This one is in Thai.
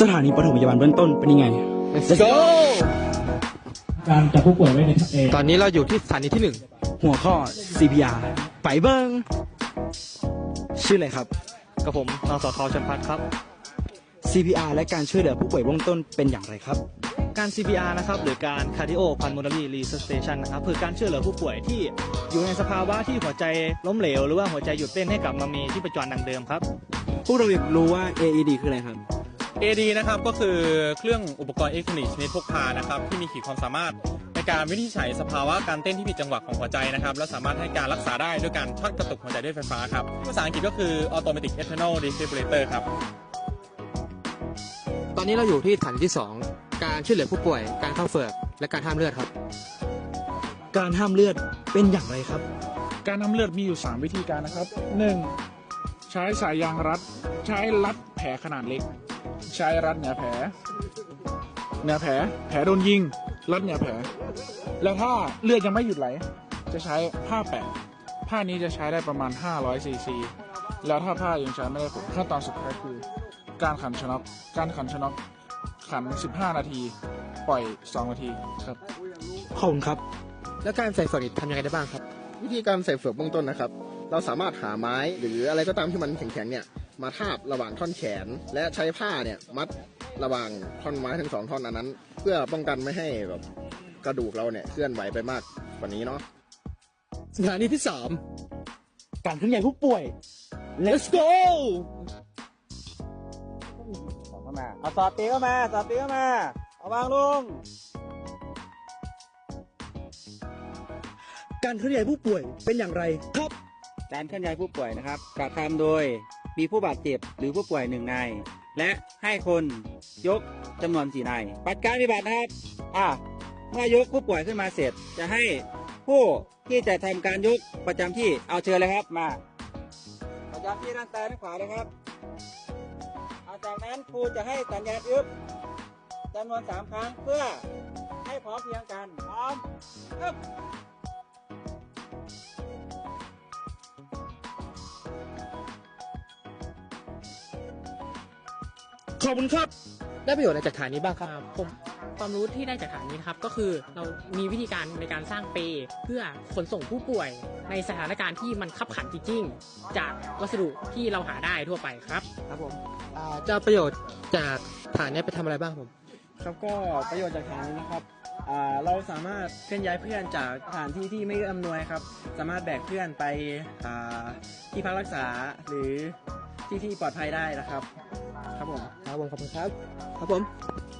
สถานีปฐมพยาบาลเบื้องต้นเป็นยังไง Let's go การจับผู้ป่วยไว้ในเอตอนนี้เราอยู่ที่สถานีที่หนึ่งหัวข้อ CPR ไปเบิ้งชื่ออะไรครับ กับผมนสทชนพัฒน์ครับ CPR และการช่วยเหลือผู้ป่วยเบื้องต้นเป็นอย่างไรครับ การ CPR นะครับหรือการ Cardio Pulmonary Resuscitation นะครับคือการช่วยเหลือผู้ป่วยที่อยู่ในสภาวะที่หัวใจล้มเหลว หรือว่าหัวใจหยุดเต้นให้กลับมามีที่ประจรดังเดิมครับ พวกเราอยากรู้ว่า AED คืออะไรครับ AD นะครับก็คือเครื่องอุปกรณ์อิเล็กทรอนิกส์ชนิดพกพานะครับที่มีขีดความสามารถในการวินิจฉัยสภาวะการเต้นที่ผิดจังหวะของหัวใจนะครับและสามารถให้การรักษาได้ด้วยการช็อตกระตุกหัวใจด้วยไฟฟ้าครับภาษาอังกฤษก็คือ automatic external defibrillator ครับ ตอนนี้เราอยู่ที่สถานีที่สองการช่วยเหลือผู้ป่วย การเข้าเฝือกและการห้ามเลือดครับ การห้ามเลือดเป็นอย่างไรครับ การทำเลือดมีอยู่ 3 วิธีการนะครับ 1. ใช้สายยางรัด ใช้รัดแผลขนาดเล็ก ใช้รัดเหนือแผลเหนือแผล แผลโดนยิง รัดเหนือแผล แล้วถ้าเลือดยังไม่หยุดไหล จะใช้ผ้าแปะ ผ้านี้จะใช้ได้ประมาณ 500ซีซี แล้วถ้าผ้ายังใช้ไม่ได้ผลขั้นตอนสุดท้ายคือ การขันชน็อกการขันชน็อกขัน 15 นาที ปล่อย 2 นาทีครับขอบคุณครับ แล้วการใส่เฝือกนี่ทำยังไงได้บ้างครับ วิธีการใส่เฟือกเบื้องต้นนะครับ เราสามารถหาไม้หรืออะไรก็ตามที่มันแข็งๆเนี่ย มาทาบระหว่างท่อนแขน และใช้ผ้าเนี่ยมัดระหว่างท่อนไม้ทั้งสองท่อนอันนั้น เพื่อป้องกันไม่ให้แบบกระดูกเราเนี่ยเคลื่อนไหวไปมากกว่านี้เนาะสถานีที่สามการเคลื่อนย้ายผู้ป่วย Let's go เข้ามาเอาสอดตีเข้ามาสอดตีเข้ามาเอาวางลงการเคลื่อนย้ายผู้ป่วยเป็นอย่างไรครับ การเคลื่อนย้ายผู้ป่วยนะครับกระทำโดย มีผู้บาดเจ็บหรือผู้ป่วยหนึ่งนาย และให้คนยกจำนวนสี่นายปัดการปฏิบัตินะครับ อะเมื่อยกผู้ป่วยขึ้นมาเสร็จ จะให้ผู้ที่จะทำการยกประจำที่เอาเชิญเลยครับมาประจำที่ด้านซ้ายด้านขวาเลยครับเอาจากนั้นครูจะให้สัญญาณอึบจำนวนสามครั้งเพื่อให้พร้อมเพียงกันพร้อมอึบ ขอบคุณครับ ได้ประโยชน์อะไรจากฐานนี้บ้างครับอ่าผมความรู้ที่ได้จากฐานนี้นะครับก็คือเรามีวิธีการในการสร้างเปรย์เพื่อขนส่งผู้ป่วย ในสถานการณ์ที่มันขับขันจริงๆจากวัสดุที่เราหาได้ทั่วไปครับครับผมอ่าจะเอาประโยชน์จากฐานเนี้ไปทำอะไรบ้างครับผมครับก็ประโยชน์จากฐานนี้นะครับอ่าเราสามารถเคลื่อนย้ายเพื่อนจากสถานที่ที่ไม่เอื้ออำนวยครับ สามารถแบกเพื่อนไปอ่าที่พักรักษาหรือที่ที่ปลอดภัยได้นะครับ ครับผมครับผมขอบคุณครับครับผม